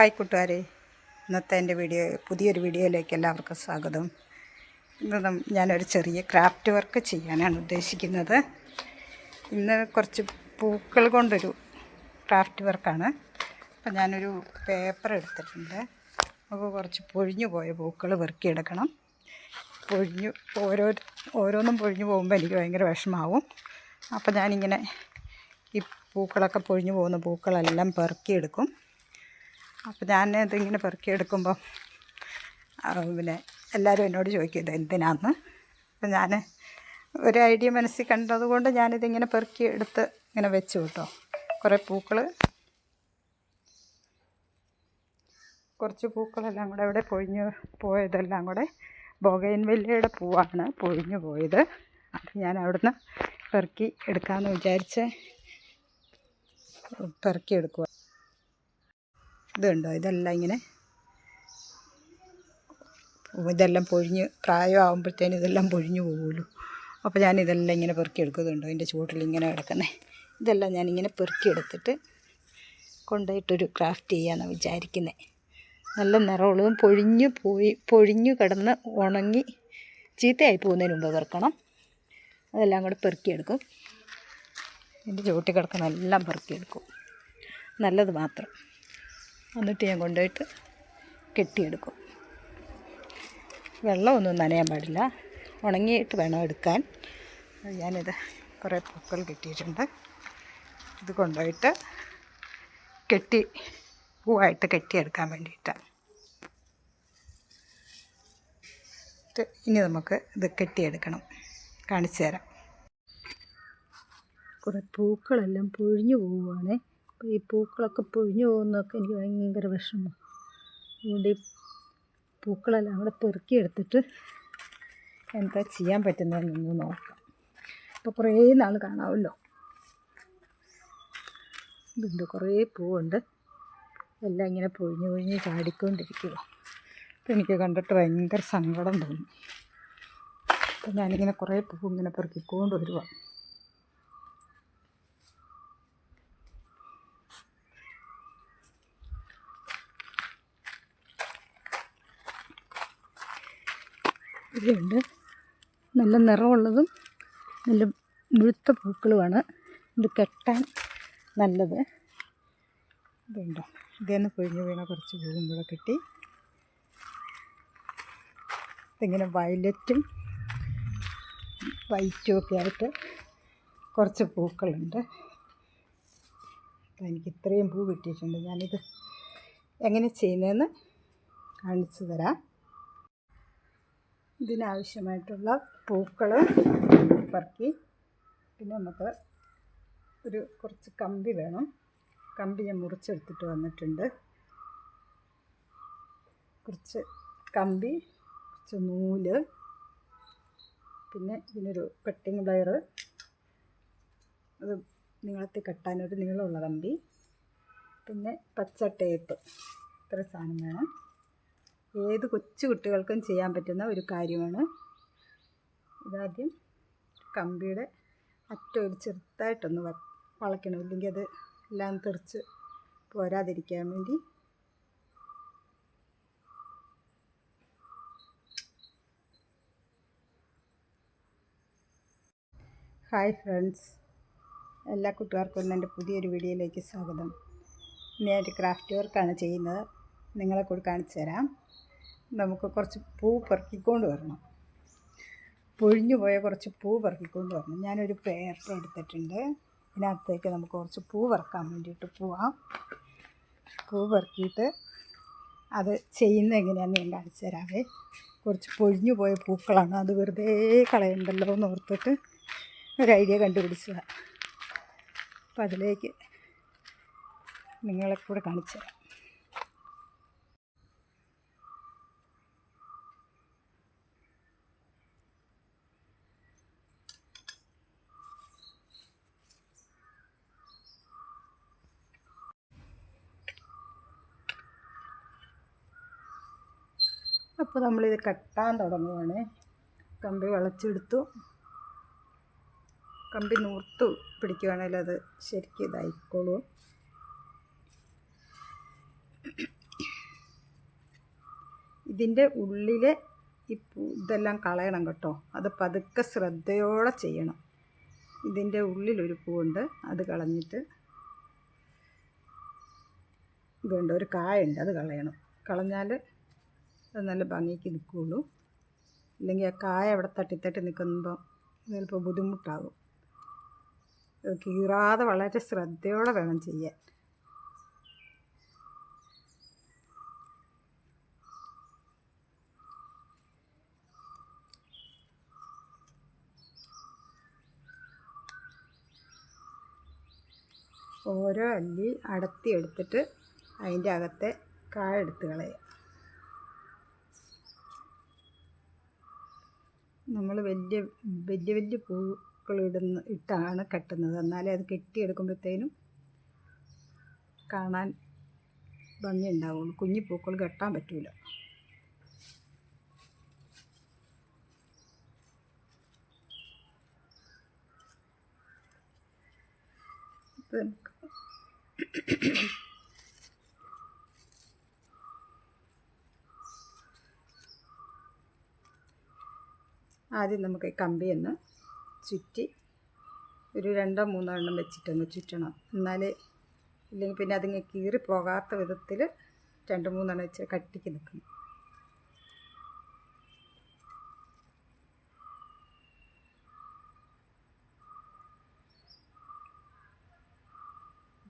Hi കൂട്ടുകാരെ. ഇന്നത്തെ എന്റെ വീഡിയോ പുതിയൊരു വീഡിയോയിലേക്ക് എല്ലാവർക്കും സ്വാഗതം. ഇന്ന് ഞാനൊരു ചെറിയ ക്രാഫ്റ്റ് വർക്ക് ചെയ്യാനാണ് ഉദ്ദേശിക്കുന്നത്. ഇന്ന് കുറച്ച് പൂക്കൾ കൊണ്ടൊരു ക്രാഫ്റ്റ് വർക്കാണ്. അപ്പം ഞാനൊരു പേപ്പർ എടുത്തിട്ടുണ്ട്. അപ്പോൾ കുറച്ച് പൊഴിഞ്ഞു പോയ പൂക്കൾ വെറുക്കിയെടുക്കണം പൊഴിഞ്ഞു ഓരോ ഓരോന്നും പൊഴിഞ്ഞു പോകുമ്പോൾ എനിക്ക് ഭയങ്കര വിഷമാവും. അപ്പോൾ ഞാനിങ്ങനെ ഈ പൂക്കളൊക്കെ പൊഴിഞ്ഞു പോകുന്ന പൂക്കളെല്ലാം പെറുക്കിയെടുക്കും അപ്പോൾ ഞാൻ ഇതിങ്ങനെ പെറുക്കിയെടുക്കുമ്പം പിന്നെ എല്ലാവരും എന്നോട് ചോദിക്കും ഇത് എന്തിനാന്ന്? അപ്പം ഞാൻ ഒരു ഐഡിയ മനസ്സിൽ കണ്ടതുകൊണ്ട് ഞാനിതിങ്ങനെ പെറുക്കി എടുത്ത് ഇങ്ങനെ വെച്ചു കേട്ടോ. കുറേ പൂക്കൾ കുറച്ച് പൂക്കളെല്ലാം കൂടെ ഇവിടെ പൊഴിഞ്ഞ് പോയതെല്ലാം കൂടെ ബോഗയിൻ വെല്ലയുടെ പൂവാണ് പൊഴിഞ്ഞു പോയത്. അത് ഞാൻ അവിടുന്ന് പെറുക്കി എടുക്കാമെന്ന് വിചാരിച്ച് പെറുക്കി എടുക്കുക ഇതുണ്ടോ? ഇതെല്ലാം ഇങ്ങനെ ഇതെല്ലാം പൊഴിഞ്ഞ് പ്രായമാകുമ്പോഴത്തേനും ഇതെല്ലാം പൊഴിഞ്ഞു പോകുമല്ലോ അപ്പോൾ ഞാൻ ഇതെല്ലാം ഇങ്ങനെ പെറുക്കി എടുക്കുന്നുണ്ടോ അതിന്റെ ചുവട്ടിൽ ഇങ്ങനെ കിടക്കുന്നത് ഇതെല്ലാം ഞാനിങ്ങനെ പെറുക്കി എടുത്തിട്ട് കൊണ്ടുപോയിട്ടൊരു ക്രാഫ്റ്റ് ചെയ്യാമെന്നാണ് വിചാരിക്കുന്നത് നല്ല നിറമുള്ളതും പൊഴിഞ്ഞു പോയി പൊഴിഞ്ഞു കിടന്ന് ഉണങ്ങി ചീത്തയായി പോകുന്നതിന് മുമ്പ് പെറുക്കണം. അതെല്ലാം കൂടെ പെറുക്കിയെടുക്കും. എന്റെ ചുവട്ടിൽ കിടക്കുന്ന എല്ലാം പെറുക്കിയെടുക്കും. നല്ലത് മാത്രം. എന്നിട്ട് ഞാൻ കൊണ്ടുപോയിട്ട് കെട്ടിയെടുക്കും. വെള്ളമൊന്നും നനയാൻ പാടില്ല. ഉണങ്ങിയിട്ട് വേണം എടുക്കാൻ. ഞാനിത് കുറേ പൂക്കൾ കെട്ടിയിട്ടുണ്ട്. ഇത് കൊണ്ടുപോയിട്ട് കെട്ടി പൂവായിട്ട് കെട്ടിയെടുക്കാൻ വേണ്ടിയിട്ടാണ് ഇനി നമുക്ക് ഇത് കെട്ടിയെടുക്കണം. കാണിച്ചു തരാം. കുറേ പൂക്കളെല്ലാം പൊഴിഞ്ഞു പോവുകയാണേ. ഈ പൂക്കളൊക്കെ പൊഴിഞ്ഞു പോകുന്നതൊക്കെ എനിക്ക് ഭയങ്കര വിഷമമാണ് അതുകൊണ്ട് പൂക്കളെല്ലാം കൂടെ പെറുക്കിയെടുത്തിട്ട് എന്താ ചെയ്യാൻ പറ്റുന്നതെന്നൊന്ന് നോക്കാം. അപ്പോൾ കുറേ നാൾ കാണാമല്ലോ. ഇതുണ്ട് കുറേ പൂവുണ്ട്. എല്ലാം ഇങ്ങനെ പൊഴിഞ്ഞ് പൊഴിഞ്ഞ് ചാടിക്കൊണ്ടിരിക്കുക അപ്പോൾ എനിക്ക് കണ്ടിട്ട് ഭയങ്കര സങ്കടം തോന്നി. അപ്പം ഞാനിങ്ങനെ കുറേ പൂ ഇങ്ങനെ പെറുക്കിക്കൊണ്ട് വരുവാ ഇവിടെയുണ്ട് നല്ല നിറമുള്ളതും നല്ല മുഴുത്ത പൂക്കളുമാണ്. ഇത് കെട്ടാൻ നല്ലത്. ഇതുണ്ടോ? ഇതേന്ന് പൊഴിഞ്ഞ് വീണ കുറച്ച് പൂവും കൂടെ കിട്ടി. ഇതിങ്ങനെ വയലറ്റും വൈറ്റും ഒക്കെ ആയിട്ട് കുറച്ച് പൂക്കളുണ്ട്. എനിക്ക് ഇത്രയും പൂ കിട്ടിയിട്ടുണ്ട്. ഞാനിത് എങ്ങനെ ചെയ്യുന്നതെന്ന് കാണിച്ചു തരാം. ഇതിനാവശ്യമായിട്ടുള്ള പൂക്കൾ പറക്കി. പിന്നെ നമുക്ക് ഒരു കുറച്ച് കമ്പി വേണം. കമ്പി ഞാൻ മുറിച്ചെടുത്തിട്ട് വന്നിട്ടുണ്ട്. കുറച്ച് കമ്പി കുറച്ച് നൂൽ പിന്നെ ഇതിനൊരു കട്ടിങ് വയർ അത് നീളത്തിൽ കെട്ടാനൊരു നീളമുള്ള കമ്പി. പിന്നെ പച്ച ടേപ്പ് ഇത്ര സാധനം വേണം. ഏത് കൊച്ചു കുട്ടികൾക്കും ചെയ്യാൻ പറ്റുന്ന ഒരു കാര്യമാണ്. ഇതാദ്യം കമ്പിയുടെ അറ്റം ഒരു ചെറുതായിട്ടൊന്ന് വളയ്ക്കണം. ഇല്ലെങ്കിൽ അത് എല്ലാം തെറിച്ച് പോരാതിരിക്കാൻ വേണ്ടി. Hi friends. എല്ലാ കുട്ടികൾക്കും എന്റെ പുതിയൊരു വീഡിയോയിലേക്ക് സ്വാഗതം. ഞാൻ ഒരു ക്രാഫ്റ്റ് വർക്കാണ് ചെയ്യുന്നത്. നിങ്ങളെ കൂടി കാണിച്ചു തരാം. നമുക്ക് കുറച്ച് പൂ പെറുക്കിക്കൊണ്ട് വരണം. പൊഴിഞ്ഞു പോയ കുറച്ച് പൂ പെറുക്കിക്കൊണ്ട് വരണം. ഞാനൊരു പേപ്പർ എടുത്തിട്ടുണ്ട്. ഇതിനകത്തേക്ക് നമുക്ക് കുറച്ച് പൂ പെറുക്കാൻ വേണ്ടിയിട്ട് പോവാം. പൂ പെറുക്കിയിട്ട് അത് ചെയ്യുന്ന എങ്ങനെയാണെന്ന് ഞാൻ കാണിച്ചു തരാവേ. കുറച്ച് പൊഴിഞ്ഞു പോയ പൂക്കളാണ്. അത് വെറുതെ കളയണ്ടല്ലോ എന്ന് ഓർത്തിട്ട് ഒരു ഐഡിയ കണ്ടുപിടിച്ചതാണ് അപ്പം അതിലേക്ക് നിങ്ങളെ കൂടെ കാണിച്ചു തരാം. അപ്പോൾ നമ്മളിത് കെട്ടാൻ തുടങ്ങുകയാണ് കമ്പി വളച്ചെടുത്തു. കമ്പി നൂർത്തു പിടിക്കുകയാണെങ്കിൽ അത് ശരിക്കും ഇതായിക്കോളൂ. ഇതിന്റെ ഉള്ളിലെ ഈ ഇതെല്ലാം കളയണം കേട്ടോ. അത് പതുക്കെ ശ്രദ്ധയോടെ ചെയ്യണം. ഇതിന്റെ ഉള്ളിലൊരു പൂവുണ്ട്. അത് കളഞ്ഞിട്ട് ഇതുണ്ട്. ഒരു കായുണ്ട്. അത് കളയണം. കളഞ്ഞാൽ അത് നല്ല ഭംഗിക്ക് നിൽക്കുകയുള്ളൂ ഇല്ലെങ്കിൽ ആ കായ അവിടെ തട്ടിത്തട്ടി നിൽക്കുമ്പോൾ ചിലപ്പോൾ ബുദ്ധിമുട്ടാകും. കീറാതെ വളരെ ശ്രദ്ധയോടെ വേണം ചെയ്യാൻ. ഓരോ അല്ലി അടത്തി എടുത്തിട്ട് അതിന്റെ അകത്തെ കായ എടുത്ത് കളയുക. നമ്മൾ വലിയ വലിയ വലിയ പൂക്കൾ ഇടുന്ന ഇട്ടാണ് കെട്ടുന്നത്. എന്നാലേ അത് കെട്ടിയെടുക്കുമ്പോഴത്തേനും കാണാൻ ഭംഗി ഉണ്ടാവുള്ളൂ കുഞ്ഞു കെട്ടാൻ പറ്റില്ല ആദ്യം നമുക്ക് കമ്പിയൊന്ന് ചുറ്റി ഒരു രണ്ടോ മൂന്നോ എണ്ണം വെച്ചിട്ടൊന്ന് ചുറ്റണം. എന്നാലേ ഇല്ലെങ്കിൽ പിന്നെ അതിങ്ങനെ കീറി പോകാത്ത വിധത്തിൽ രണ്ട് മൂന്നെണ്ണം വെച്ച് കട്ടിക്ക് നിൽക്കണം.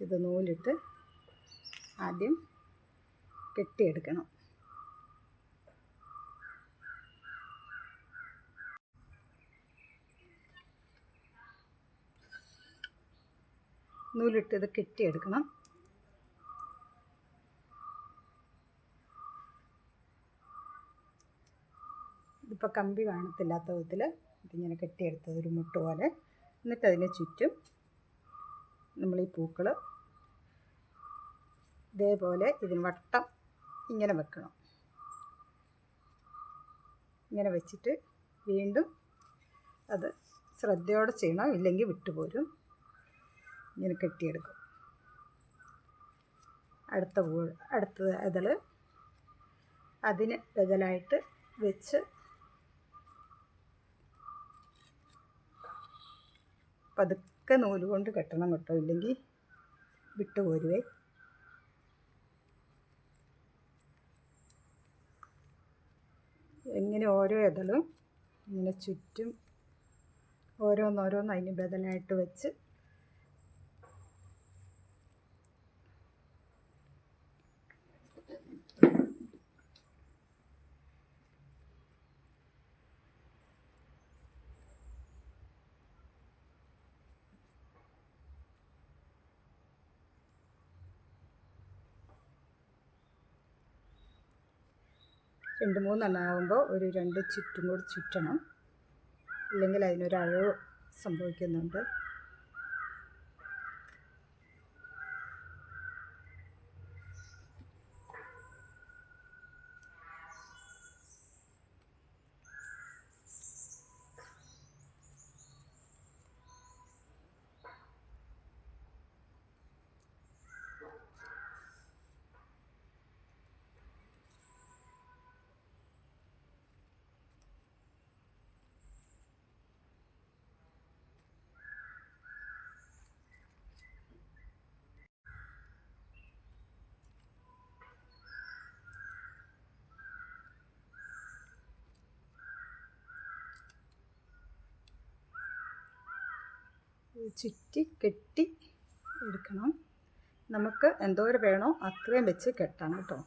ഇത് നൂലിട്ട് ആദ്യം കെട്ടിയെടുക്കണം. നൂലിട്ട് ഇത് കെട്ടിയെടുക്കണം. ഇതിപ്പോൾ കമ്പി കാണത്തില്ലാത്ത വിധത്തിൽ ഇതിങ്ങനെ കെട്ടിയെടുത്തത് ഒരു മുട്ട് പോലെ. എന്നിട്ട് അതിന് ചുറ്റും നമ്മൾ ഈ പൂക്കൾ ഇതേപോലെ ഇതിന് വട്ടം ഇങ്ങനെ വെക്കണം. ഇങ്ങനെ വെച്ചിട്ട് വീണ്ടും അത് ശ്രദ്ധയോടെ ചെയ്യണം ഇല്ലെങ്കിൽ വിട്ടുപോരും. ഇങ്ങനെ കെട്ടിയെടുക്കും. അടുത്ത പൂ അടുത്ത ഇതൾ അതിന് ബദലായിട്ട് വെച്ച് പതുക്കെ നൂൽ കൊണ്ട് കെട്ടണം കേട്ടോ. ഇല്ലെങ്കിൽ വിട്ടുപോരുവേ ഇങ്ങനെ ഓരോ ഇതളും ഇങ്ങനെ ചുറ്റും ഓരോന്നോരോന്ന് അതിന് ബദലായിട്ട് വെച്ച് രണ്ട് മൂന്നെണ്ണം ആകുമ്പോൾ ഒരു രണ്ട് ചുറ്റും കൂടി ചുറ്റണം. ഇല്ലെങ്കിൽ അയവ് സംഭവിക്കുന്നുണ്ട്. ചുറ്റി കെട്ടി എടുക്കണം. നമുക്ക് എന്തോരം വേണോ അത്രയും വെച്ച് കെട്ടാം കേട്ടോ.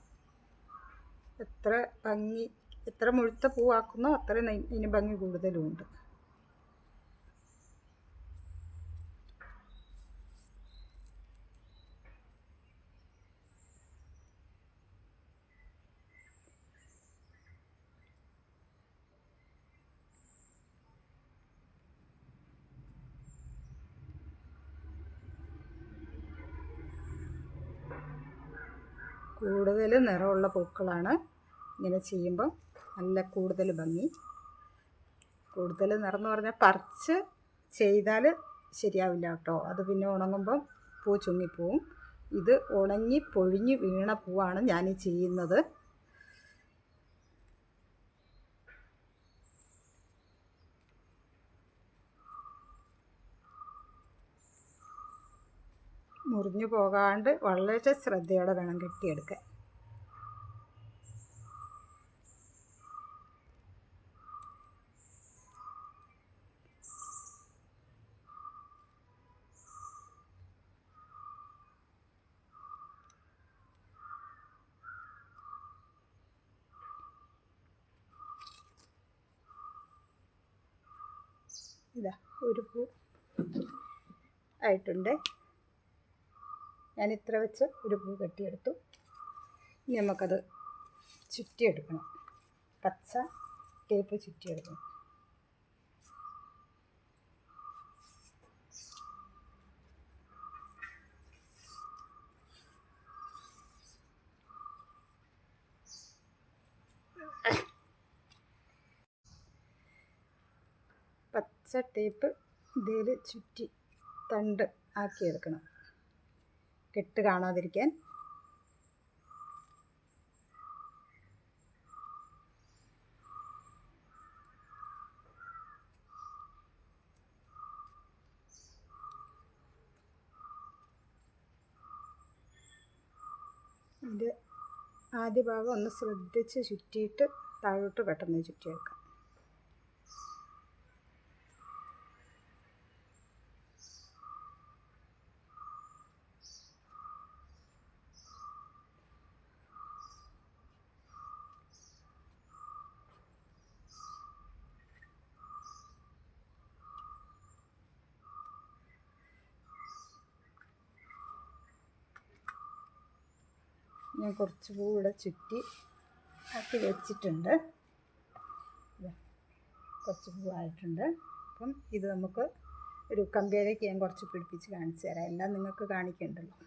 എത്ര ഭംഗി എത്ര മുഴുത്ത പൂവാക്കുന്നോ അത്രയും ഇനി ഭംഗി കൂടുതലുമുണ്ട്. കൂടുതൽ നിറമുള്ള പൂക്കളാണ് ഇങ്ങനെ ചെയ്യുമ്പോൾ നല്ല കൂടുതൽ ഭംഗി. കൂടുതൽ നിറമെന്ന് പറഞ്ഞാൽ പറിച്ച് ചെയ്താൽ ശരിയാവില്ല കേട്ടോ. അത് പിന്നെ ഉണങ്ങുമ്പം പൂ ചുങ്ങിപ്പോവും. ഇത് ഉണങ്ങി പൊഴിഞ്ഞ് വീണ പൂവാണ് ഞാൻ ചെയ്യുന്നത്. മുറിഞ്ഞു പോകാണ്ട് വളരെ ശ്രദ്ധയോടെ വേണം കെട്ടിയെടുക്കാൻ. ഇതാ ഒരു പൂ ആയിട്ടുണ്ട്. ഞാൻ ഇത്ര വെച്ച് ഒരു പൂ കെട്ടിയെടുത്തു. ഇനി നമുക്കത് ചുറ്റിയെടുക്കണം. പച്ച ടേപ്പ് ചുറ്റിയെടുക്കണം. പച്ച ടേപ്പ് ഇതിൽ ചുറ്റി തണ്ട് ആക്കി എടുക്കണം. കെട്ട് കാണാതിരിക്കാൻ. ഇത് ആദ്യ ഭാഗം ഒന്ന് ശ്രദ്ധിച്ച് ചുറ്റിയിട്ട് താഴോട്ട് പെട്ടെന്ന് ചുറ്റിയെടുക്കാം. ഞാൻ കുറച്ച് പൂ ഇവിടെ ചുറ്റി ആക്കി വെച്ചിട്ടുണ്ട്. കുറച്ച് പൂവായിട്ടുണ്ട്. അപ്പം ഇത് നമുക്ക് ഒരു കമ്പിയിലേക്ക് ഞാൻ കുറച്ച് പിടിപ്പിച്ച് കാണിച്ചു തരാം. എല്ലാം നിങ്ങൾക്ക് കാണിക്കണ്ടല്ലോ.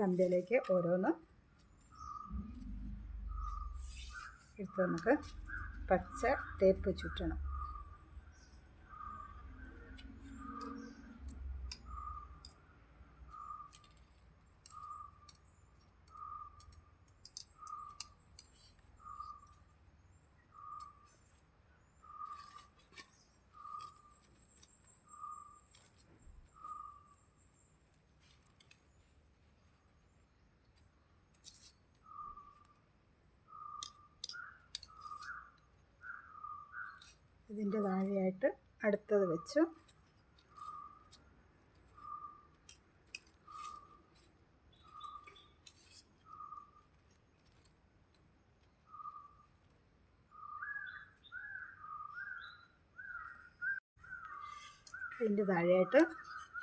കമ്പിയിലേക്ക് ഓരോന്ന് എടുത്ത് നമുക്ക് പച്ച തേപ്പ് ചുറ്റണം. ഇതിന്റെ താഴെയായിട്ട് അടുത്തത് വെച്ചു. അതിന്റെ താഴെയായിട്ട്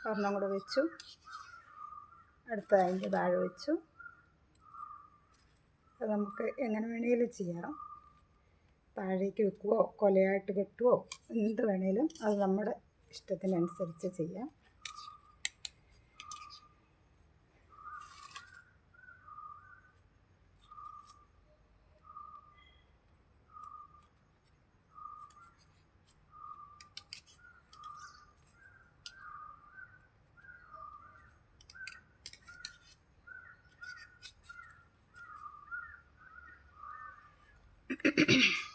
ഒരെണ്ണം കൂടെ വെച്ചു. അടുത്ത അതിന്റെ താഴെ വെച്ചു. അത് നമുക്ക് എങ്ങനെ വേണമെങ്കിലും ചെയ്യാം. താഴേക്ക് വെക്കുവോ കൊലയായിട്ട് കെട്ടുവോ എന്ത് വേണേലും അത് നമ്മുടെ ഇഷ്ടത്തിനനുസരിച്ച് ചെയ്യാം Mm-hmm.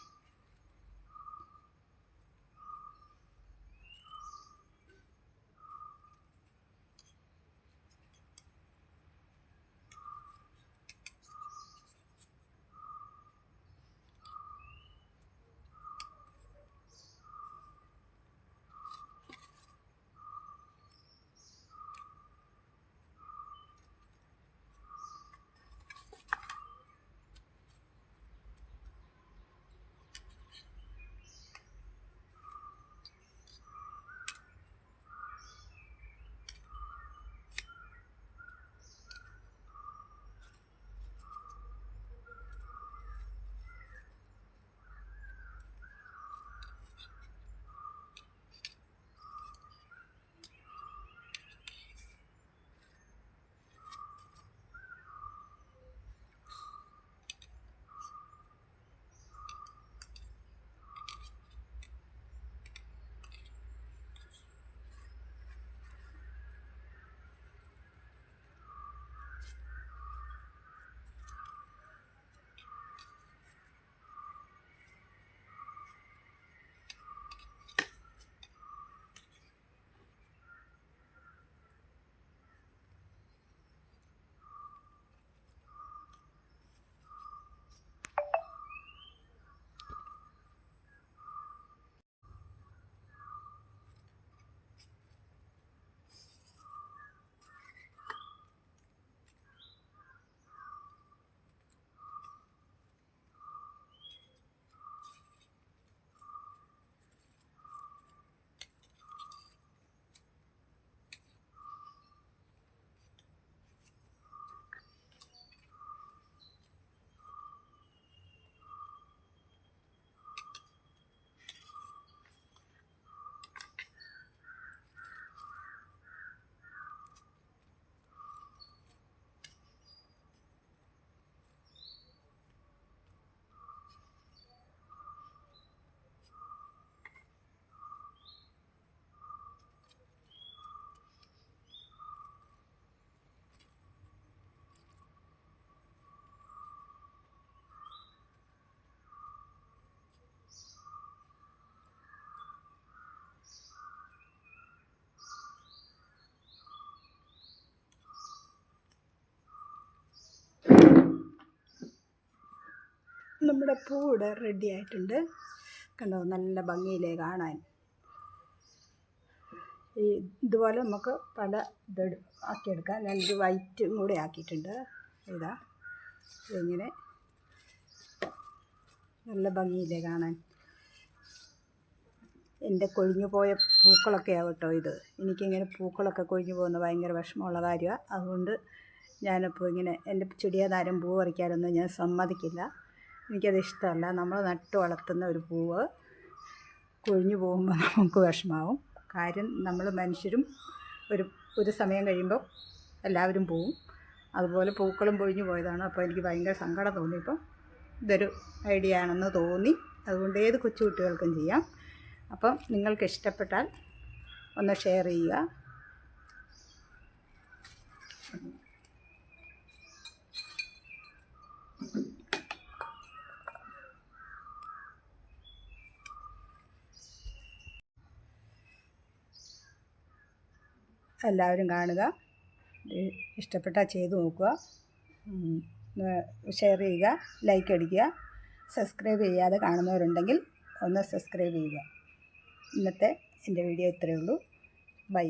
നമ്മുടെ പൂ ഇവിടെ റെഡി ആയിട്ടുണ്ട്. കണ്ടോ നല്ല ഭംഗിയിലേ കാണാൻ. ഈ ഇതുപോലെ നമുക്ക് പല ഇത് ആക്കിയെടുക്കാം. ഞാനിത് വൈറ്റും കൂടെ ആക്കിയിട്ടുണ്ട്. ഇതാ ഇങ്ങനെ. നല്ല ഭംഗിയില്ലേ കാണാൻ. എന്റെ കൊഴിഞ്ഞു പോയ പൂക്കളൊക്കെ ആവട്ടോ ഇത്. എനിക്കിങ്ങനെ പൂക്കളൊക്കെ കൊഴിഞ്ഞു പോകുന്ന ഭയങ്കര വിഷമമുള്ള കാര്യമാണ് അതുകൊണ്ട് ഞാനിപ്പോൾ ഇങ്ങനെ എന്റെ ചെടിയാതാരം പൂ പറിക്കാനൊന്നും ഞാൻ സമ്മതിക്കില്ല. എനിക്കത് ഇഷ്ടമല്ല. നമ്മൾ നട്ട് വളർത്തുന്ന ഒരു പൂവ് കൊഴിഞ്ഞു പോകുമ്പോൾ നമുക്ക് വിഷമാവും. കാര്യം നമ്മൾ മനുഷ്യരും ഒരു ഒരു സമയം കഴിയുമ്പോൾ എല്ലാവരും പോവും. അതുപോലെ പൂക്കളും പൊഴിഞ്ഞു പോയതാണ്. അപ്പോൾ എനിക്ക് ഭയങ്കര സങ്കടം തോന്നിയപ്പോൾ ഇതൊരു ഐഡിയ ആണെന്ന് തോന്നി. അതുകൊണ്ട് ഏത് കൊച്ചുകുട്ടികൾക്കും ചെയ്യാം. അപ്പം നിങ്ങൾക്ക് ഇഷ്ടപ്പെട്ടാൽ ഒന്ന് ഷെയർ ചെയ്യുക. എല്ലാവരും കാണുക. ഇഷ്ടപ്പെട്ടാൽ ചെയ്തു നോക്കുക. ഷെയർ ചെയ്യുക ലൈക്ക് അടിക്കുക. സബ്സ്ക്രൈബ് ചെയ്യാതെ കാണുന്നവരുണ്ടെങ്കിൽ ഒന്ന് സബ്സ്ക്രൈബ് ചെയ്യുക. ഇന്നത്തെ എന്റെ വീഡിയോ ഇത്രയേ ഉള്ളൂ. ബൈ